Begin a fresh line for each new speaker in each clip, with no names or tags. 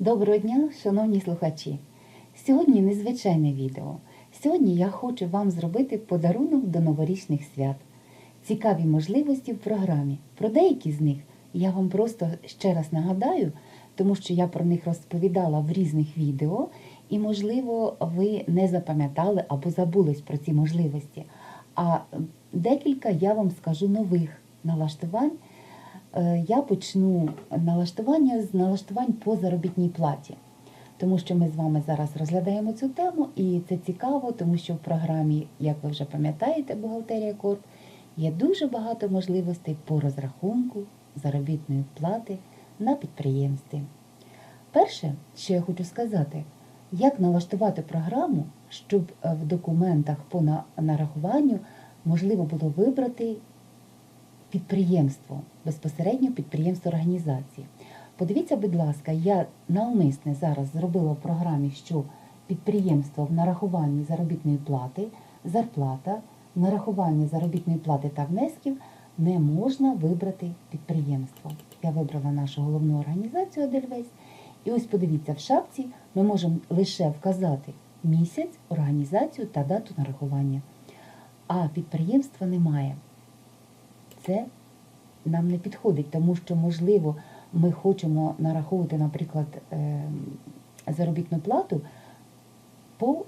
Доброго дня, шановні слухачі! Сьогодні незвичайне відео. Сьогодні я хочу вам зробити подарунок до новорічних свят. Цікаві можливості в програмі. Про деякі з них я вам просто ще раз нагадаю, тому що я про них розповідала в різних відео, і, можливо, ви не запам'ятали або забулись про ці можливості. А декілька я вам скажу нових налаштувань. Е, Я почну налаштування з налаштувань по заробітній платі, тому що ми з вами зараз розглядаємо цю тему, і це цікаво, тому що в програмі, як ви вже пам'ятаєте, бухгалтерія Корп, є дуже багато можливостей по розрахунку заробітної плати на підприємстві. Перше, що я хочу сказати, як налаштувати програму, щоб е, в документах по нарахуванню можливо було вибрати підприємство, безпосередньо підприємство організації. Подивіться, будь ласка, я навмисне зараз зробила в програмі, що підприємство в нарахуванні заробітної плати, зарплата, в нарахуванні заробітної плати та внесків не можна вибрати підприємство. Я вибрала нашу головну організацію Адельвейс. І ось подивіться, в шапці ми можемо лише вказати місяць, організацію та дату нарахування. А підприємства немає це нам не підходить, тому що, можливо, ми хочемо нараховувати, наприклад, ем, заробітну плату по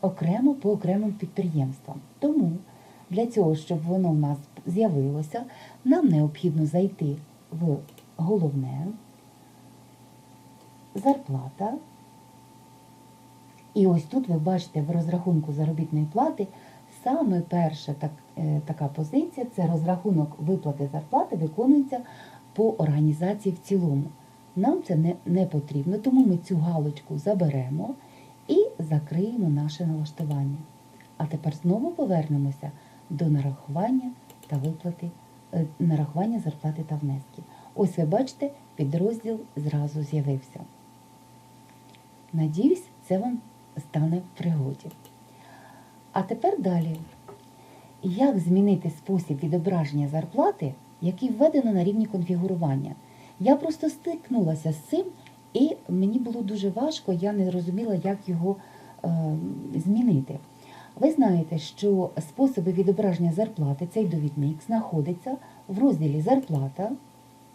окремо по окремим підприємствам. Тому для цього, щоб воно в нас з'явилося, нам необхідно зайти в головне, зарплата. І ось тут ви бачите в розрахунку заробітної плати саме перша так, е, така позиція це розрахунок виплати зарплати виконується по організації в цілому. Нам це не, не потрібно, тому ми цю галочку заберемо і закриємо наше налаштування. А тепер знову повернемося до нарахування та виплати, е, нарахування зарплати та внесків. Ось ви бачите, підрозділ зразу з'явився. Надіюсь, це вам стане в пригоді. А тепер далі. Як змінити спосіб відображення зарплати, який введено на рівні конфігурування? Я просто стикнулася з цим, і мені було дуже важко, я не розуміла, як його е, змінити. Ви знаєте, що способи відображення зарплати, цей довідник, знаходиться в розділі Зарплата,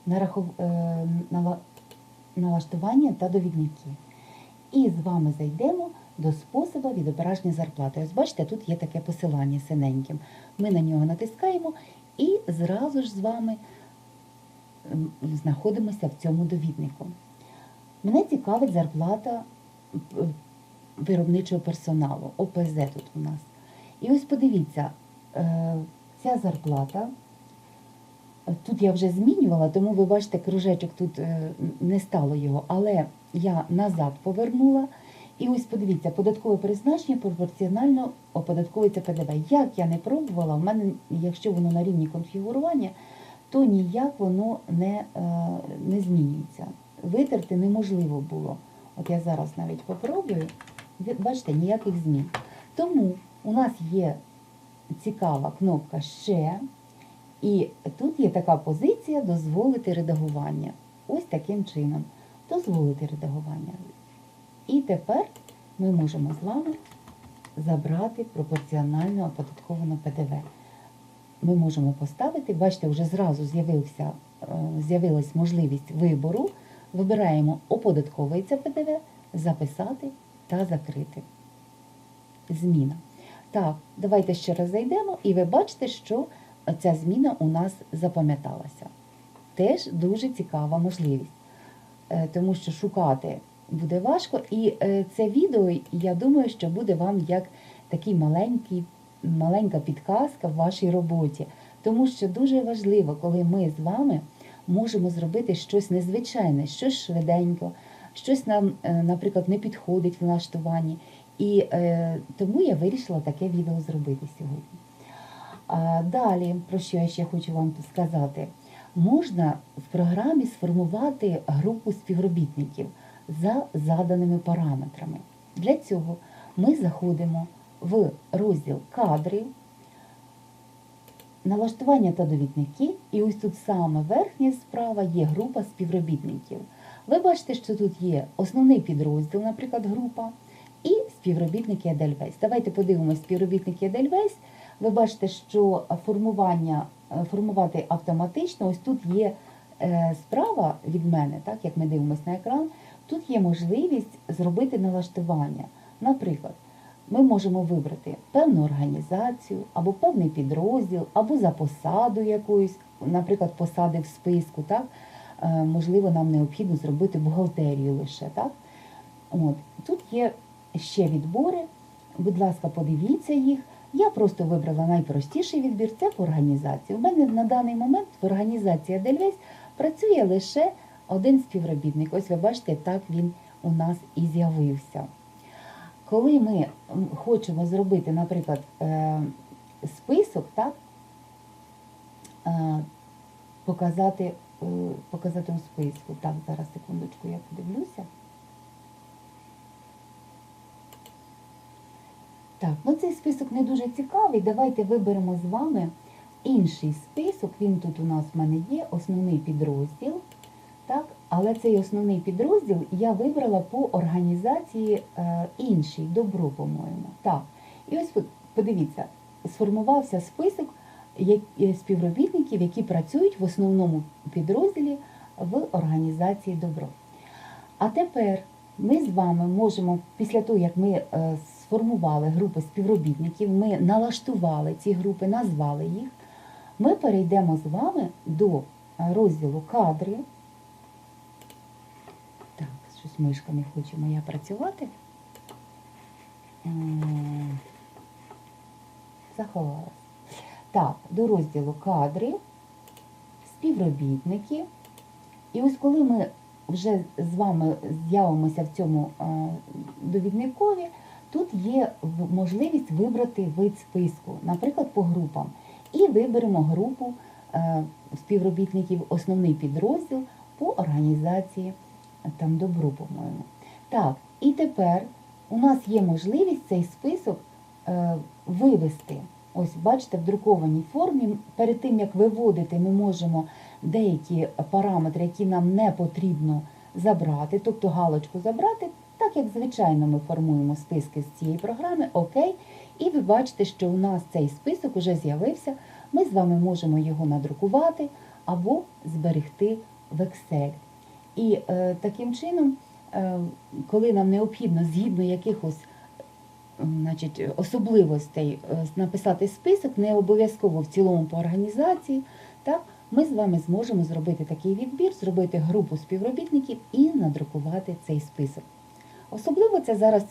е, налаштування та довідники. І з вами зайдемо до способу відображення зарплати. Ось бачите, тут є таке посилання синеньким. Ми на нього натискаємо і зразу ж з вами знаходимося в цьому довіднику. Мене цікавить зарплата виробничого персоналу, ОПЗ тут у нас. І ось подивіться, е, ця зарплата. Тут я вже змінювала, тому ви бачите, кружечок тут е, не стало його, але я назад повернула. І ось подивіться, податкове призначення пропорціонально оподатковується ПДВ. Як я не пробувала, в мене, якщо воно на рівні конфігурування, то ніяк воно не, е, не змінюється. Витерти неможливо було. От я зараз навіть попробую. Бачите, ніяких змін. Тому у нас є цікава кнопка Ще. І тут є така позиція дозволити редагування. Ось таким чином. Дозволити редагування. І тепер ми можемо з вами забрати пропорціонально оподатковане ПДВ. Ми можемо поставити, бачите, вже зразу е, з'явилась можливість вибору. Вибираємо оподатковується ПДВ, записати та закрити. Зміна. Так, давайте ще раз зайдемо, і ви бачите, що ця зміна у нас запам'яталася. Теж дуже цікава можливість, Е, тому що шукати буде важко. І е, це відео, я думаю, що буде вам як такий маленький, маленька підказка в вашій роботі. Тому що дуже важливо, коли ми з вами можемо зробити щось незвичайне, щось швиденько, щось нам, е, наприклад, не підходить в налаштуванні. І е, тому я вирішила таке відео зробити сьогодні. А далі, про що я ще хочу вам сказати, можна в програмі сформувати групу співробітників за заданими параметрами. Для цього ми заходимо в розділ кадри, налаштування та довідники, і ось тут саме верхня справа є група співробітників. Ви бачите, що тут є основний підрозділ, наприклад, група, і співробітники Edelweiss. Давайте подивимось співробітники Edelweiss. Ви бачите, що формування, е, формувати автоматично, ось тут є е, справа від мене, так як ми дивимося на екран, тут є можливість зробити налаштування. Наприклад, ми можемо вибрати певну організацію, або певний підрозділ, або за посаду якоюсь, наприклад, посади в списку. Так? Е, Можливо, нам необхідно зробити бухгалтерію лише. Так? От. Тут є ще відбори. Будь ласка, подивіться їх. Я просто вибрала найпростіший відбір це по організації. У мене на даний момент в організації Дельвейс працює лише один співробітник. Ось ви бачите, так він у нас і з'явився. Коли ми хочемо зробити, наприклад, е, список, так, е, показати, е, показати у списку. Так, зараз секундочку, я подивлюся. Так, ну цей список не дуже цікавий. Давайте виберемо з вами інший список. Він тут у нас в мене є, основний підрозділ. Так, але цей основний підрозділ я вибрала по організації е, іншій, добро, по-моєму. Так. І ось подивіться, сформувався список е, співробітників, які працюють в основному підрозділі в організації добро. А тепер ми з вами можемо, після того, як ми е, сформували групи співробітників, ми налаштували ці групи, назвали їх, ми перейдемо з вами до розділу кадри. Так, щось мишка не хоче моя працювати. М, Заховалась. Так, до розділу кадри, співробітники. І ось коли ми вже з вами з'явимося в цьому е, довідникові, тут є можливість вибрати вид списку, наприклад, по групам. І виберемо групу е, співробітників, основний підрозділ по організації е, там добру, по-моєму. Так, і тепер у нас є можливість цей список е, вивести. Ось, бачите, в друкованій формі. Перед тим, як виводити, ми можемо деякі параметри, які нам не потрібно забрати, тобто галочку забрати, так як звичайно ми формуємо списки з цієї програми, окей. І ви бачите, що у нас цей список вже з'явився. Ми з вами можемо його надрукувати або зберегти в Excel. І е, таким чином, е, коли нам необхідно згідно якихось значить, особливостей е, написати список, не обов'язково в цілому по організації, так, ми з вами зможемо зробити такий відбір, зробити групу співробітників і надрукувати цей список. Особливо це зараз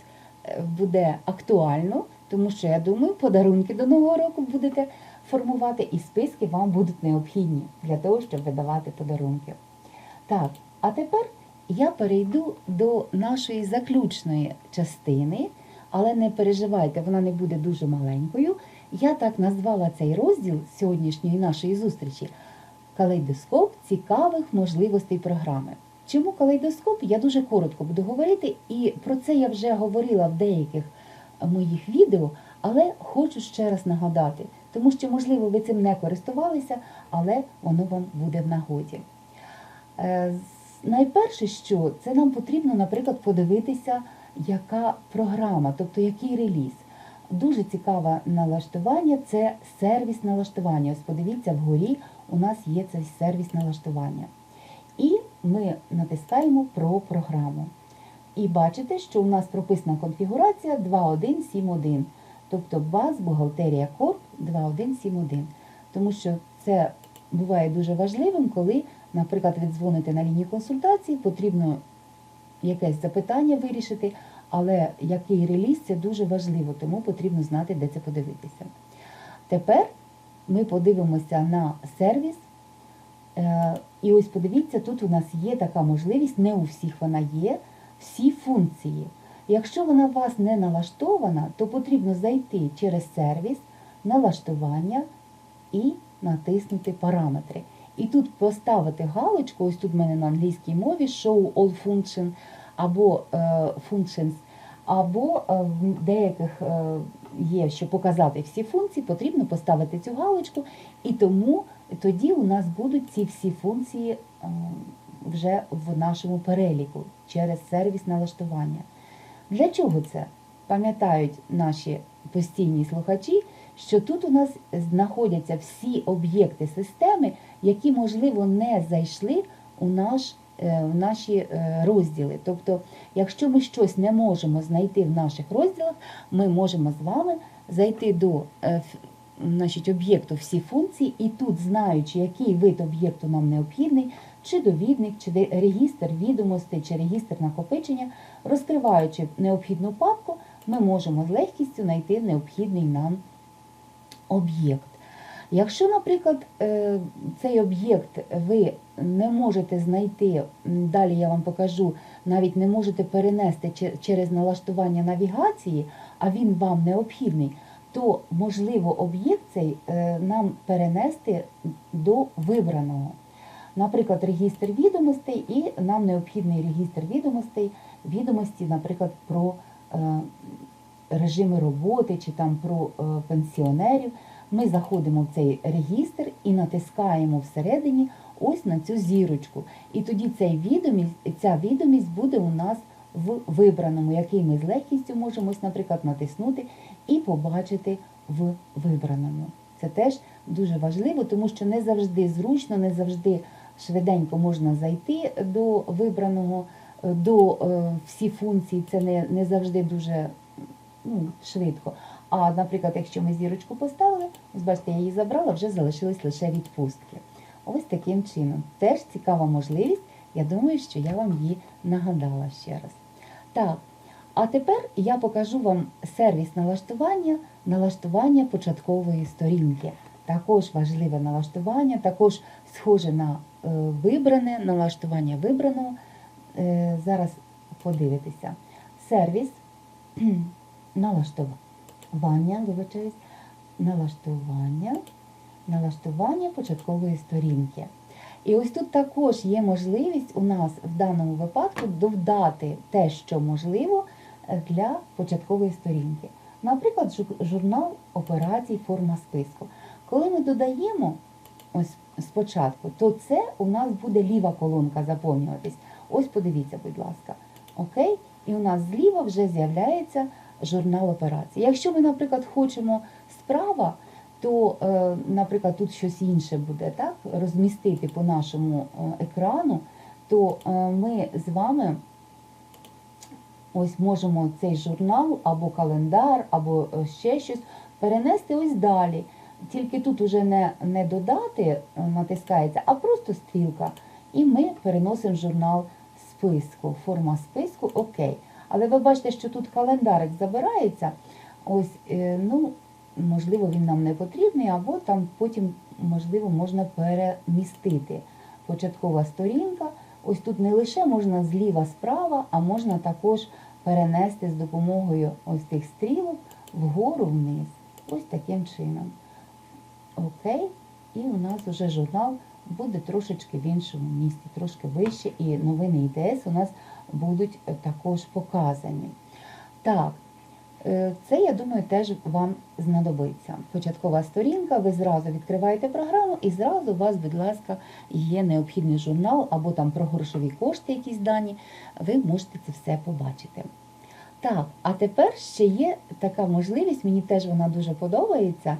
буде актуально, тому що я думаю, подарунки до Нового року будете формувати, і списки вам будуть необхідні для того, щоб видавати подарунки. Так, а тепер я перейду до нашої заключної частини, але не переживайте, вона не буде дуже маленькою. Я так назвала цей розділ сьогоднішньої нашої зустрічі калейдоскоп цікавих можливостей програми. Чому калейдоскоп? Я дуже коротко буду говорити, і про це я вже говорила в деяких моїх відео, але хочу ще раз нагадати, тому що, можливо, ви цим не користувалися, але воно вам буде в нагоді. Найперше, що це нам потрібно, наприклад, подивитися, яка програма, тобто який реліз. Дуже цікаве налаштування це сервіс налаштування. Ось подивіться, вгорі у нас є цей сервіс налаштування. І ми натискаємо про програму. І бачите, що у нас прописана конфігурація 2171, тобто баз бухгалтерія Корп 2171. Тому що це буває дуже важливим, коли, наприклад, ви дзвоните на лінію консультації, потрібно якесь запитання вирішити, але який реліз це дуже важливо, тому потрібно знати, де це подивитися. Тепер ми подивимося на сервіс. Е, І ось подивіться, тут у нас є така можливість, не у всіх вона є, всі функції. Якщо вона у вас не налаштована, то потрібно зайти через сервіс, налаштування і натиснути параметри. І тут поставити галочку, ось тут в мене на англійській мові Show All Function або е, Functions, або е, в деяких е, є, що показати всі функції, потрібно поставити цю галочку, і тому тоді у нас будуть ці всі функції е, вже в нашому переліку через сервіс налаштування. Для чого це? Пам'ятають наші постійні слухачі, що тут у нас знаходяться всі об'єкти системи, які, можливо, не зайшли у наш, е, в наші е, розділи. Тобто, якщо ми щось не можемо знайти в наших розділах, ми можемо з вами зайти до е, значить, об'єкту всі функції, і тут, знаючи, який вид об'єкту нам необхідний, чи довідник, чи регістр відомостей, чи регістр накопичення, розкриваючи необхідну папку, ми можемо з легкістю знайти необхідний нам об'єкт. Якщо, наприклад, е, цей об'єкт ви не можете знайти, далі я вам покажу, навіть не можете перенести через налаштування навігації, а він вам необхідний, то можливо об'єкт цей е, нам перенести до вибраного. Наприклад, регістр відомостей, і нам необхідний регістр відомостей, відомості, наприклад, про е, режими роботи чи там про е, пенсіонерів. Ми заходимо в цей регістр і натискаємо всередині ось на цю зірочку. І тоді цей відомість, ця відомість буде у нас в вибраному, який ми з легкістю можемо, наприклад, натиснути і побачити в вибраному. Це теж дуже важливо, тому що не завжди зручно, не завжди швиденько можна зайти до вибраного, е, до е, всі функції. Це не, не завжди дуже ну, швидко. А, наприклад, якщо ми зірочку поставили, ось бачите, я її забрала, вже залишились лише відпустки. Ось таким чином. Теж цікава можливість. Я думаю, що я вам її нагадала ще раз. Так, а тепер я покажу вам сервіс налаштування, налаштування початкової сторінки. Також важливе налаштування, також схоже на е, вибране, налаштування вибраного. Е, зараз подивитися. Сервіс налаштування, вибачаюсь, налаштування, налаштування початкової сторінки. І ось тут також є можливість у нас в даному випадку додати те, що можливо е, для початкової сторінки. Наприклад, журнал операцій форма списку. Коли ми додаємо ось спочатку, то це у нас буде ліва колонка заповнюватись. Ось подивіться, будь ласка. Окей? І у нас зліва вже з'являється журнал операцій. Якщо ми, наприклад, хочемо справа, то, е, наприклад, тут щось інше буде так, розмістити по нашому е, екрану, то е, ми з вами ось можемо цей журнал або календар, або ще щось перенести ось далі. Тільки тут уже не, не додати натискається, а просто стрілка. І ми переносимо журнал списку, форма списку, окей. Але ви бачите, що тут календарик забирається. Ось, е, ну, можливо, він нам не потрібний, або там потім, можливо, можна перемістити. Початкова сторінка. Ось тут не лише можна зліва справа, а можна також перенести з допомогою ось тих стрілок вгору вниз. Ось таким чином. Окей. І у нас вже журнал буде трошечки в іншому місці, трошки вище, і новини ІТС у нас будуть е, також показані. Так, е, це, я думаю, теж вам знадобиться. Початкова сторінка, ви зразу відкриваєте програму і зразу у вас, будь ласка, є необхідний журнал або там про грошові кошти, якісь дані, ви можете це все побачити. Так, а тепер ще є така можливість, мені теж вона дуже подобається.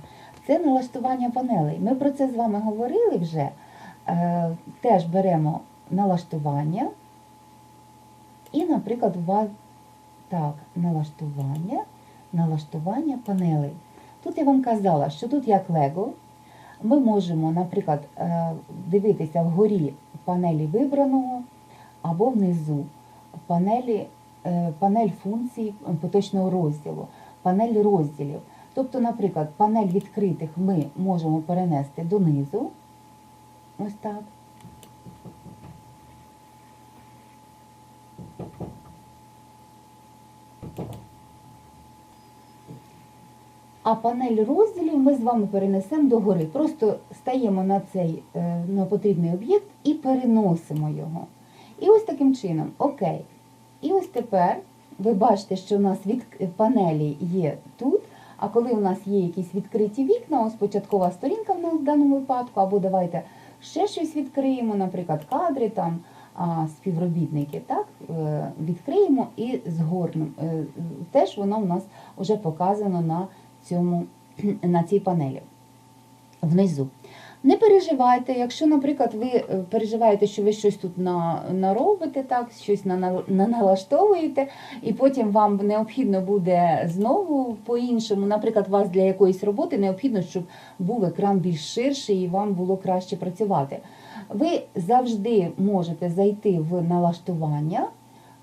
Це налаштування панелей. Ми про це з вами говорили вже. Е, теж беремо налаштування. І, наприклад, у вас так, налаштування, налаштування панелей. Тут я вам казала, що тут як Лего. Ми можемо, наприклад, е, дивитися вгорі панелі вибраного або внизу панелі, е, панель функцій поточного розділу, панель розділів. Тобто, наприклад, панель відкритих ми можемо перенести донизу. Ось так. А панель розділів ми з вами перенесемо догори. Просто стаємо на цей е, на потрібний об'єкт і переносимо його. І ось таким чином, окей. І ось тепер ви бачите, що у нас від панелі є тут. А коли у нас є якісь відкриті вікна, ось початкова сторінка в даному випадку, або давайте ще щось відкриємо, наприклад, кадри там, а, співробітники. Так? Е, Відкриємо і згорнемо. Е, Теж воно у нас вже показано на, цьому, на цій панелі внизу. Не переживайте, якщо, наприклад, ви е, переживаєте, що ви щось тут на, наробите, так, щось на, на, на- налаштовуєте, і потім вам необхідно буде знову по-іншому, наприклад, вас для якоїсь роботи необхідно, щоб був екран більш ширший і вам було краще працювати. Ви завжди можете зайти в налаштування,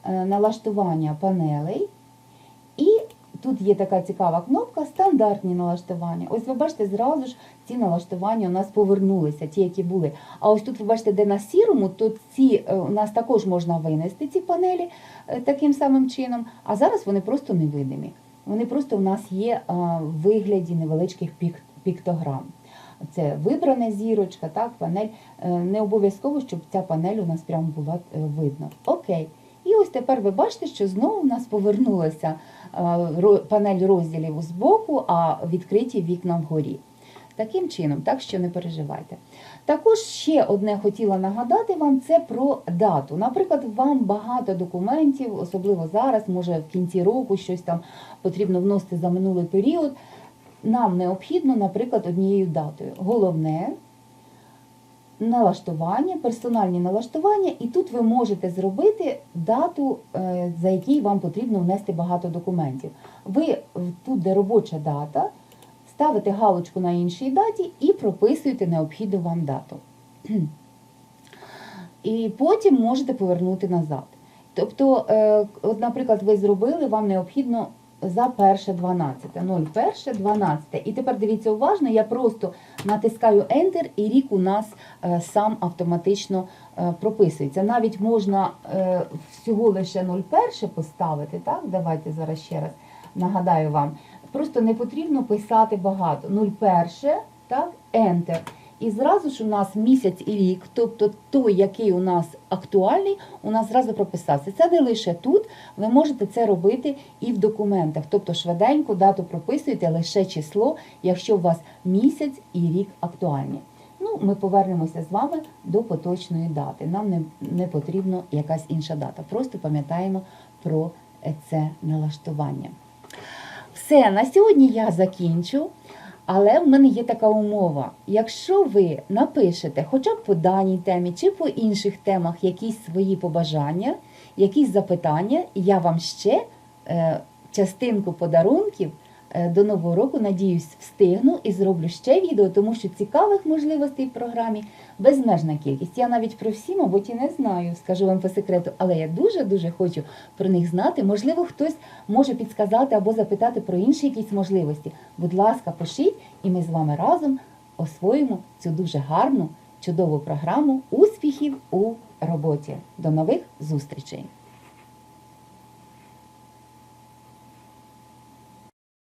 е, налаштування панелей, тут є така цікава кнопка стандартні налаштування. Ось ви бачите, зразу ж ці налаштування у нас повернулися, ті, які були. А ось тут ви бачите, де на сірому, то ці е, у нас також можна винести ці панелі е, таким самим чином. А зараз вони просто невидимі. Вони просто у нас є а, в вигляді невеличких пік- піктограм. Це вибрана зірочка, так, панель. Е, Не обов'язково, щоб ця панель у нас прямо була е, видно. Окей. І ось тепер ви бачите, що знову у нас повернулася е, панель розділів з боку, а відкриті вікна вгорі. Таким чином, так що не переживайте. Також ще одне хотіла нагадати вам це про дату. Наприклад, вам багато документів, особливо зараз, може в кінці року щось там потрібно вносити за минулий період. Нам необхідно, наприклад, однією датою. Головне налаштування, персональні налаштування, і тут ви можете зробити дату, е, за якій вам потрібно внести багато документів. Ви тут, де робоча дата, ставите галочку на іншій даті і прописуєте необхідну вам дату. І потім можете повернути назад. Тобто, е, наприклад, ви зробили, вам необхідно за перше 12, 01, 12. І тепер дивіться уважно, я просто натискаю Enter, і рік у нас е, сам автоматично е, прописується. Навіть можна е, всього лише 01 поставити, так? Давайте зараз ще раз нагадаю вам. Просто не потрібно писати багато. 01, так, Enter. І зразу ж у нас місяць і рік, тобто той, який у нас актуальний, у нас зразу прописався. Це не лише тут, ви можете це робити і в документах. Тобто швиденько дату прописуєте лише число, якщо у вас місяць і рік актуальні. Ну, ми повернемося з вами до поточної дати. Нам не, не потрібна якась інша дата. Просто пам'ятаємо про це налаштування. Все, на сьогодні я закінчу. Але в мене є така умова. Якщо ви напишете хоча б по даній темі чи по інших темах якісь свої побажання, якісь запитання, я вам ще е, частинку подарунків до нового року, надіюсь, встигну і зроблю ще відео, тому що цікавих можливостей в програмі безмежна кількість. Я навіть про всі, мабуть, і не знаю, скажу вам по секрету, але я дуже-дуже хочу про них знати. Можливо, хтось може підсказати або запитати про інші якісь можливості. Будь ласка, пишіть, і ми з вами разом освоїмо цю дуже гарну, чудову програму успіхів у роботі. До нових зустрічей!